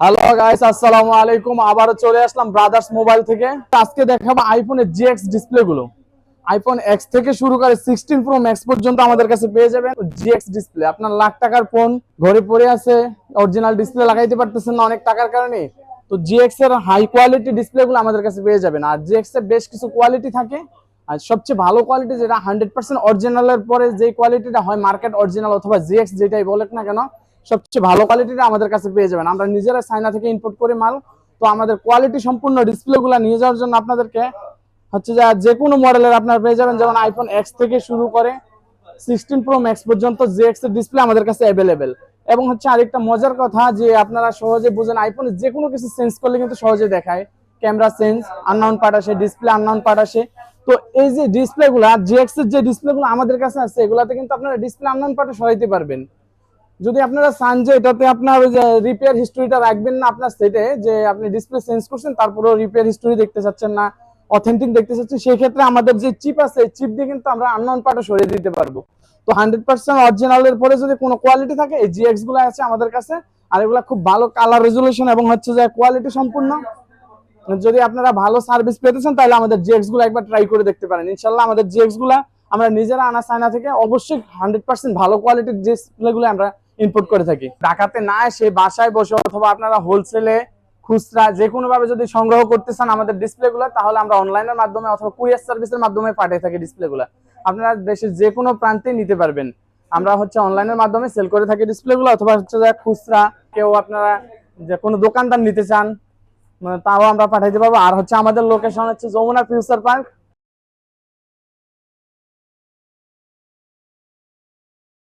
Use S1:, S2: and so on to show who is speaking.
S1: Hello guys আসসালামু আলাইকুম। চলে আসলাম ব্রাদার্স মোবাইল থেকে। আজকে দেখাবো আইফোনের জিএক্স ডিসপ্লে গুলো আইফোন এক্স থেকে শুরু করে সিক্সটিন প্রো ম্যাক্স পর্যন্ত আমাদের কাছে পেয়ে যাবেন জিএক্স ডিসপ্লে আপনার লাখ টাকার ফোন ঘরে পড়ে আছে অরিজিনাল ডিসপ্লে লাগাইতে পারতেছেন না অনেক টাকার কারণে। তো জিএক্স এর হাই কোয়ালিটি ডিসপ্লে গুলো আমাদের কাছে পেয়ে যাবেন। আর জিএক্স এর বেশ কিছু কোয়ালিটি থাকে। আর সবচেয়ে ভালো কোয়ালিটি যেটা হান্ড্রেড পার্সেন্ট অরিজিনালের পরে যে কোয়ালিটিটা হয় মার্কেট অরিজিনাল অথবা জিএক্স যেটাই বলেন না কেন সবচেয়ে ভালো কোয়ালিটিটা আমাদের কাছে পেয়ে যাবেন। আমরা নিজেরা চায়না থেকে ইম্পোর্ট করে মাল, তো আমাদের কোয়ালিটি সম্পূর্ণ ডিসপ্লে গুলা নিয়ে যাওয়ার জন্য আপনাদেরকে হচ্ছে যে যে কোনো মডেলের আপনারা পেয়ে যাবেন। যেমন আইফোন এক্স থেকে শুরু করে সিক্সটিন প্রো ম্যাক্স পর্যন্ত জে এক্সের ডিসপ্লে আমাদের কাছে অ্যাভেলেবেল এবং হচ্ছে আরেকটা মজার কথা যে আপনারা সহজে বুঝেন আইফোনে যে কোনো কিছু চেঞ্জ করলে কিন্তু সহজে দেখায়। ক্যামেরা চেঞ্জ আননাউন পার্ট আসে ডিসপ্লে আননাউন পার্ট আসে। তো এই যে ডিসপ্লে গুলা জিএক্স এর যে ডিসপ্লে গুলো আমাদের কাছে আছে, এগুলাতে কিন্তু আপনারা ডিসপ্লে আননাউন পার্টে সরাইতে পারবেন। যদি আপনারা চান যে এটাতে আপনার রিপেয়ার হিস্ট্রিটা রাখবেন না আপনার সেটে যে আপনি ডিসপ্লে চেঞ্জ করছেন, তারপরেও রিপেয়ার হিস্ট্রি দেখতে চাচ্ছেন না অথেন্টিক দেখতে চাচ্ছেন, সেই ক্ষেত্রে আমাদের যে চিপ আছে চিপ দিয়ে কিন্তু আমরা আননোন পার্টে সরিয়ে দিতে পারব। তো হান্ড্রেড পার্সেন্ট অরিজিনালের পরে যদি কোনো কোয়ালিটি থাকে, এই জিএক্সগুলো আছে আমাদের কাছে, আর এগুলা খুব ভালো কালার রেজুলেশন এবং হচ্ছে যে কোয়ালিটি সম্পূর্ণ। যদি আপনারা ভালো সার্ভিস পেতে চান, তাহলে আমাদের জিএক্সগুলো একবার ট্রাই করে দেখতে পারেন। ইনশাল্লাহ আমাদের জিএক্সগুলা আমরা নিজেরা আনা চায়না থেকে অবশ্যই হান্ড্রেড পার্সেন্ট ভালো কোয়ালিটির ডিসপ্লে গুলো আমরা ইম্পোর্ট করে থাকি। ঢাকাতে না এসে বাসায় বসে অথবা আপনারা হোলসেলে খুচরা যে কোনো ভাবে যদি সংগ্রহ করতে চান আমাদের ডিসপ্লে গুলো তাহলে আমরা অনলাইনের মাধ্যমে অথবা কুরিয়ার সার্ভিসের মাধ্যমে পাঠিয়ে থাকি ডিসপ্লে গুলো আপনারা দেশের যে কোনো প্রান্তে নিতে পারবেন। আমরা হচ্ছে অনলাইনের মাধ্যমে সেল করে থাকি ডিসপ্লে গুলো অথবা হচ্ছে খুচরা, কেউ আপনারা যে কোনো দোকানদার নিতে চান মানে তাও আমরা পাঠাইতে পারব। আর হচ্ছে আমাদের লোকেশন হচ্ছে যমুনা ফিউচার পার্ক